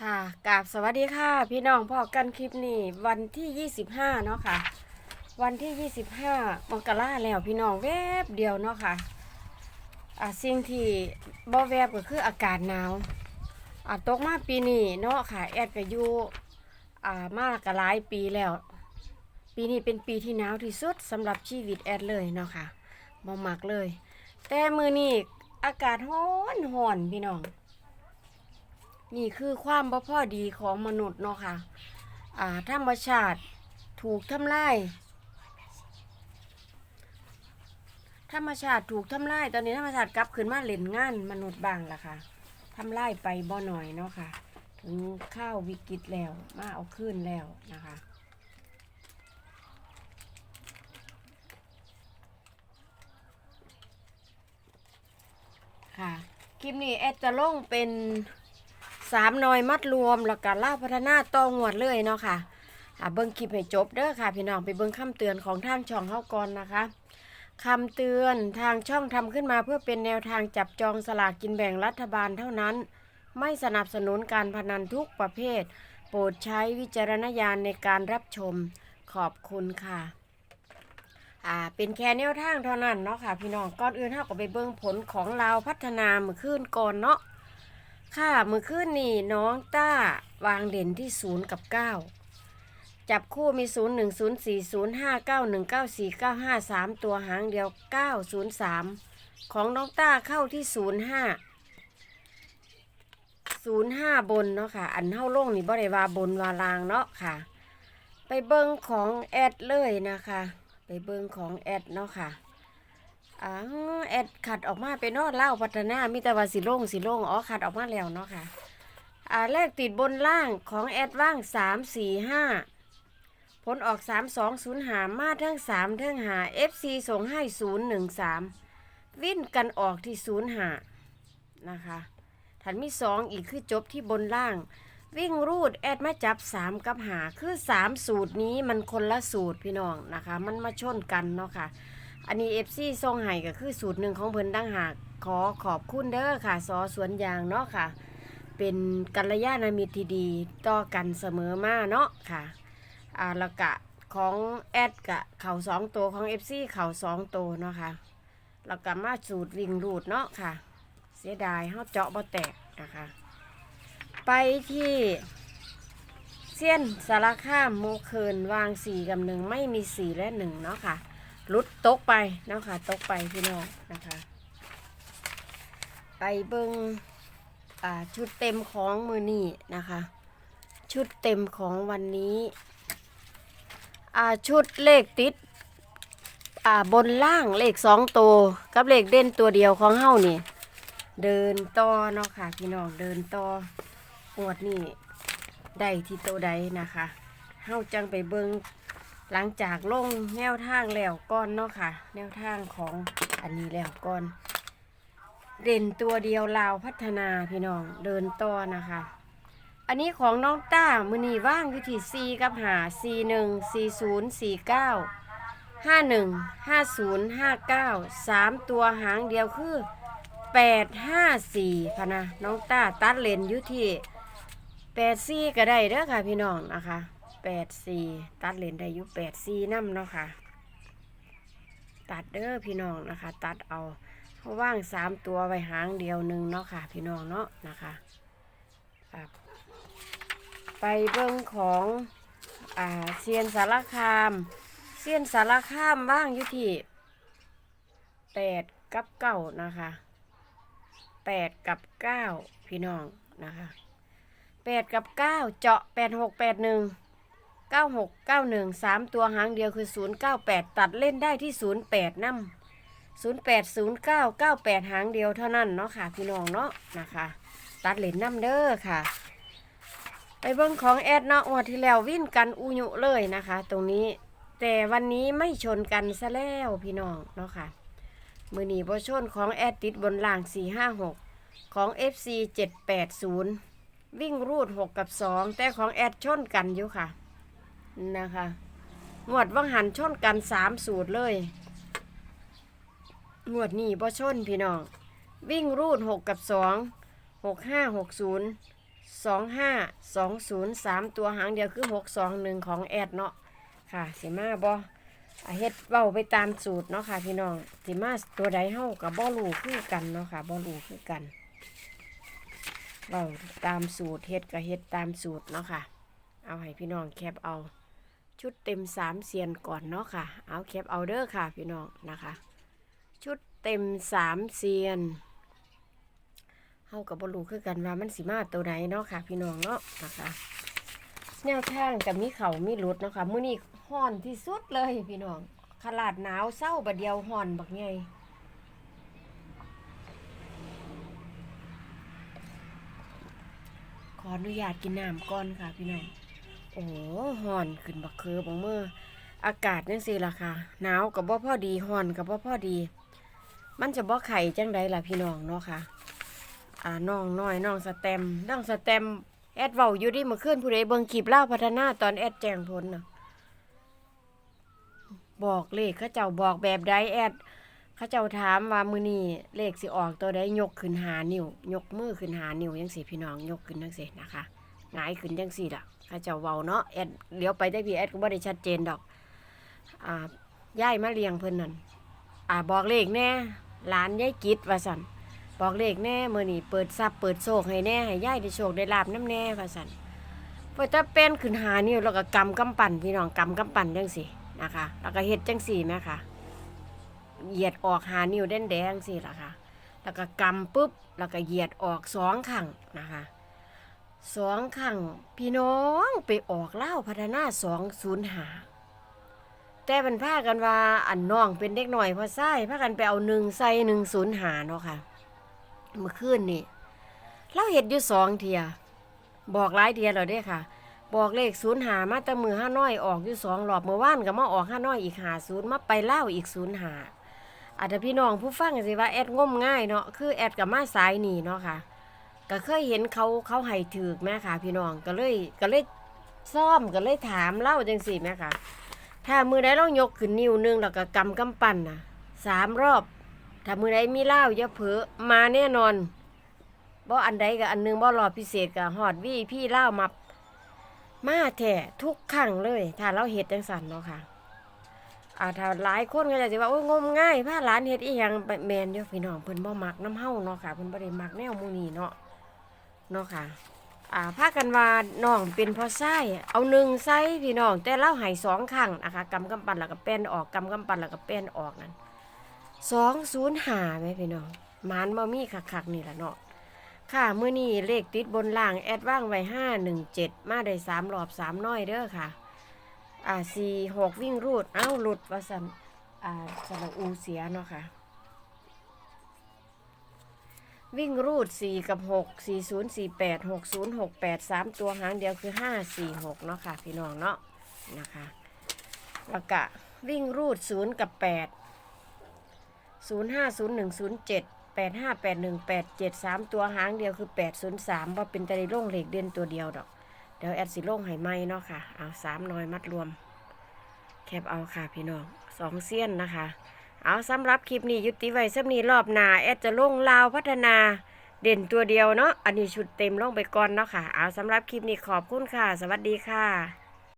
ค่ะกราบสวัสดีค่ะ พี่น้องพอกันคลิปนี้วันที่ 25 เนาะค่ะ วันที่ 25มกราแล้วพี่น้องแวบเดียวเนาะค่ะอ่าสิ่งที่บ่แวบก็คืออากาศหนาวอ่าตกมาปีนี้เนาะค่ะ แอดก็อยู่อ่ามากกหลายปีแล้ว ปีนี้เป็นปีที่หนาวที่สุดสำหรับชีวิตแอดเลยเนาะค่ะบ่มักเลย แต่มือนี้อากาศร้อนร้อนพี่น้อง นี่คือความบ่พอดีของมนุษย์เนาะค่ะ อ่าธรรมชาติถูกทำลาย ธรรมชาติถูกทำลายตอนนี้ธรรมชาติกลับขึ้นมาเล่นงานมนุษย์บ้างละค่ะทำลายไปบ่หน่อยเนาะค่ะ ถึงข้าววิกฤตแล้ว มาเอาขึ้นแล้วนะคะค่ะ คลิปนี้แอดจะลงเป็น สามหน่อยมัดรวมแล้วก็เล่าพัฒนาต่องวดเลยเนาะค่ะอ่าเบิ้งคลิปให้จบเด้อค่ะ พี่น้องไปเบิ้งคำเตือนของทางช่องเฮาก่อนนะคะคำเตือนทางช่องทำขึ้นมาเพื่อเป็นแนวทางจับจองสลากกินแบ่งรัฐบาลเท่านั้น ไม่สนับสนุนการพนันทุกประเภท โปรดใช้วิจารณญาณในการรับชมขอบคุณค่ะ อ่า เป็นแค่แนวทางเท่านั้นเนาะค่ะ พี่น้องก่อนอื่นเฮาก็ไปเบิ่งผลของเราวพัฒนาเมื่อคืนก่อนเนาะ ค่ะมื่อคืนนี่น้องต้าวางเด่นที่ศูนย์กับเก้าจับคู่มีศูนย์หนึ่งศูนย์สี่ศูนย์ห้าเก้าหนึ่งเก้าสี่เก้าห้าสามตัวหางเดียวเก้าศูนย์สามของน้องต้าเข้าที่ศูนย์ห้าศูนย์ห้าบนเนาะค่ะ อันเท่าโล่งนี่บ่ได้ว่าบนวาลางเนาะค่ะ ไปเบิ้งของแอดเลยนะคะ ไปเบิ้งของแอดเนาะค่ะ อ่าแอดขัดออกมาไปนอดเล่าพัฒนามีแต่ว่าสิโล่งสิโล่งอ๋อขัดออกมาแล้วเนาะค่ะอ่าเลขติดบนล่างของแอดว่างสามสี่ห้าผลออกสามสองศูนย์หามาทั้งสามทั้งหา FC ส่งให้ศูนย์หนึ่งสามวิ่นกันออกที่ศูนย์หานะคะถันมีสองอีกคือจบที่บนล่าง วิ่งรูดแอดมาจับสามกับหาคือสามสูตรนี้มันคนละสูตรพี่น้องนะคะ มันมาชนกันเนาะค่ะ อันนี้เอฟซีทรงไห้ก็คือสูตรหนึ่งของเพิ่นตั้งหากขอขอบคุณเด้อค่ะซอสวนยางเนาะค่ะ เป็นกัลยาณมิตรที่ดีต่อกันเสมอมาเนาะค่ะอ่าแล้วกะของแอดกะเข่าสองตัวของเอฟซีเข่าสองตัวเนาะค่ะแล้วก็มาสูตรวิ่งรูดเนาะค่ะ เสียดายเฮาเจาะบ่แตกนะคะ ไปที่เส้นสารข้ามโมเคินวางสี่กับหนึ่งไม่มีสี่และหนึ่งเนาะค่ะ ลุดตกไปเนาะค่ะตกไปพี่น้องนะคะ ไปเบิงอ่าชุดเต็มของมือนี่นะคะ ชุดเต็มของวันนี้อ่าชุดเลขติดอ่าบนล่างเลขสองตัวกับเลขเด่นตัวเดียวของเฮานี่ เดินต่อเนาะค่ะพี่น้องเดินต่อปวดนี่ได้ที่ตัวใดนะคะเฮาจังไปเบิง หลังจากลงแนวทางแล้วก้อนเนาะค่ะ แนวทางของอันนี้แล้วก้อน เด่นตัวเดียวลาวพัฒนาพี่น้องเดินต่อนะคะ อันนี้ของน้องต้ามือนีว่างอยู่ที่ 4 กับหา4 1 4 0 4 9 5 1 5 0 5 9 3 ตัวหางเดียวคือ 8 5 4พะนะน้องต้าตัดเลนอยู่ที่ 8 4 ก็ได้เด้อค่ะพี่น้องนะคะ แปดสี่ตัดเลนได้อยู่แปดสี่น้ำเนาะค่ะ ตัดเด้อพี่น้องนะคะ ตัดเอาเพราะว่างสามตัวไว้หางเดียวหนึ่งเนาะค่ะ พี่น้องเนาะนะคะครับไปเบิ้งของอ่าเซียนสารคามเซียนสารคามว่างอยู่ที่แปดกับเก้านะคะแปดกับเก้าพี่น้องนะคะแปดกับเก้าเจาะแปดหกแปดหนึ่ง เก้าหกเก้าหนึ่งสามตัวหางเดียวคือศูนย์เก้าแปดตัดเล่นได้ที่ศูนย์แปดนำศูนย์แปดศูนย์เก้าเก้าแปดหางเดียวเท่านั้นเนาะค่ะ พี่น้องเนาะนะคะ ตัดเล่นน้ำเด้อค่ะ ไปเบิ้งของแอดเนาะงวดที่แล้ววิ่นกันอุยุเลยนะคะ ตรงนี้แต่วันนี้ไม่ชนกันซะแล้วพี่น้องเนาะค่ะ มือหนีบชนของแอดติดบนล่างสี่ห้าหกของ FC เจ็ดแปดศูนย์วิ่งรูดหกกับสองแต่ของแอดชนกันอยู่ค่ะ นะคะงวดวังหันชนกันสามสูตรเลยงวดนี้บ่ชนพี่น้อง วิ่งรูดหกกับสองหกห้าหกศูนย์สองห้าสองศูนย์สามตัวหางเดียวคือหกสองหนึ่งของแอดเนาะค่ะสิมาบอเฮ็ดเบ้าไปตามสูตรเนาะค่ะพี่น้องสิมาตัวใดเฮากับบ่รู้คือกันเนาะค่ะบ่รู้คือกันเบ้าตามสูตรเฮ็ดกับเฮ็ดตามสูตรเนาะค่ะ เอาให้พี่น้องแคปเอา ชุดเต็มสามเซียนก่อนเนาะค่ะ เอาแคปเอาเด้อค่ะพี่น้องนะคะ ชุดเต็มสามเซียนเฮากับบรู้คือกันว่ามันสิมาตัวไหนเนาะค่ะ พี่น้องเนาะนะคะ แนวทางกับมีเขามีหลุดเนาะค่ะมื้อนี้ฮ้อนที่สุดเลยพี่น้องขลาดหนาวเศร้าบัดเดียวฮ้อนบักใหญ่ขออนุญาตกินน้ำก่อนค่ะพี่น้อง โอ้ห้อนขึ้นบักคือบังเมื่ออากาศจังซี่ล่ะค่ะหนาวกับบ่พ่อดีฮ้อนกับบ่พ่อดี มันจะบ่ไข่จังใดล่ะพี่น้องเนาะค่ะอ่าน้องน้อยน้องสแตมน้องสแตมแอดเว้าอยู่ดิเมื่อคืนผู้ใดเบิ่งคลิปเล่าพัฒนาตอนแอดแจ้งผลน่ะบอกเลขเขาเจ้าบอกแบบใดแอดเขาเจ้าถามว่ามือนี้เลขสิออกตัวใดยกขึ้นหานิ้วยกมือขึ้นหานิ้วจังซี่พี่น้องยกขึ้นจังซี่นะคะหงายขึ้นจังซี่ล่ะ ขาเจ้าเว้าเนาะแอดเลี้ยวไปได้พี่แอดก็บ่ได้ชัดเจนดอก อ่าย้ายมาเลี้ยงเพิ่นนั่นอ่าบอกเลขแน่หลานยายกิดว่าซั่นบอกเลขแน่เมื่อนี้เปิดซับเปิดโศกให้แน่ให้ย่ายได้โชคได้ลาบน้ำแน่ว่าสันพอจะเป็นขึ้นหานี่แล้วก็กำกำปั่นพี่น้องกำกำปั่นจังสินะคะแล้วก็เฮ็ดจังสี่แม่ค่ะเหยียดออกหานิ้วแดงแดงๆสิล่ะค่ะ แล้วก็กำปุ๊บ แล้วก็เหยียดออกสองขังนะคะ สองขังพี่น้องไปออกเล่าพัฒนาสองศูนย์หาแต่เป็นพากันว่าอันน้องเป็นเด็กหน่อยพอไส้พากันไปเอาหนึ่งใส่หนึ่งศูนย์หาเนาะค่ะเมื่อคืนนี่เราเห็ดอยู่สองเทียบอกหลายเทียเราได้ค่ะ บอกเลขศูนย์หามาแต่มือห้าน้อยออกอยู่สองรอบเมื่อวานก็มาออกห้าน้อยอีกหาศูนย์มาไปเล่าอีกศูนย์หาอาจจะพี่น้องผู้ฟังสิว่าแอดงมง่ายเนาะคือแอดกับมาสายหนีเนาะค่ะ ก็เคยเห็นเขาเขาให้ถือแม่ค่ะ พี่น้องก็เลยก็เลยซ่อมก็เลยถามเล่าจังสี่แม่ค่ะ ถ้ามือใดเรายกขึ้นนิ้วหนึงแล้วก็กำกำปั้นนะสามรอบ ถ้ามือใดมีเล้าอย่าเผลอมาแน่นอนบ่อันใดกับอันหนึงบ่รอพิเศษกับฮอดวี่พี่เล้ามามาแท้ทุกครั้งเลย ถ้าเราเฮ็ดจังสันเนาะค่ะอ่าถ้าหลายคนก็จะสิว่าโอ้ยงมง่ายพาหลานเฮ็ดอีหยังแมนอยู่พี่น้องเพิ่นบ่มักน้ำเฮาเนาะค่ะเพิ่นบ่ได้มักแนวมูนี้เนาะ เนาะค่ะอ่าพากันว่าน้องเป็นพอไส้เอาหนึ่งไส้พี่น้อง แต่เล่าให้สองครั้งนะคะกำกำปั้นแล้วก็แป้นออกกำกำปั้นแล้วก็แป้นออกนั่นสองศูนย์หาไหมพี่น้องมานบ่มีคักๆนี่แหละเนาะค่ะเมื่อนี้เลขติดบนล่างแอดว่างไว้ห้าหนึ่งเจ็ดมาได้สามรอบสามน้อยเด้อค่ะ อ่าสี่หกวิ่งรูดเอ้าหลุดว่าสันอ่าสระอูเสียเนาะค่ะ วิ่งรูดสี่กับหกสี่ศูนย์สี่แปดหกศูนย์หกแปดสามตัวหางเดียวคือห้าสี่หกเนาะค่ะ พี่น้องเนาะนะคะแล้วก็วิ่งรูดศูนย์กับแปดศูนย์ห้าศูนย์หนึ่งศูนย์เจ็ดแปดห้าแปดหนึ่งแปดเจ็ดสามตัวหางเดียวคือแปดศูนย์สามว่าเป็นต่ในโล่งเหล็กเด่นตัวเดียวดอก เดี๋ยวแอดสิโล่งให้ไหมเนาะค่ะ เอาสามน้อยมัดรวม แคบเอาค่ะพี่น้องสองเสี้ยนนะคะ เอาสำหรับคลิปนี้ยุติไว้สำนีรอบหน้าแอดจะลงลาวพัฒนาเด่นตัวเดียวเนาะ อันนี้ชุดเต็มลงไปก่อนเนาะค่ะ เอาสำหรับคลิปนี้ขอบคุณค่ะ สวัสดีค่ะ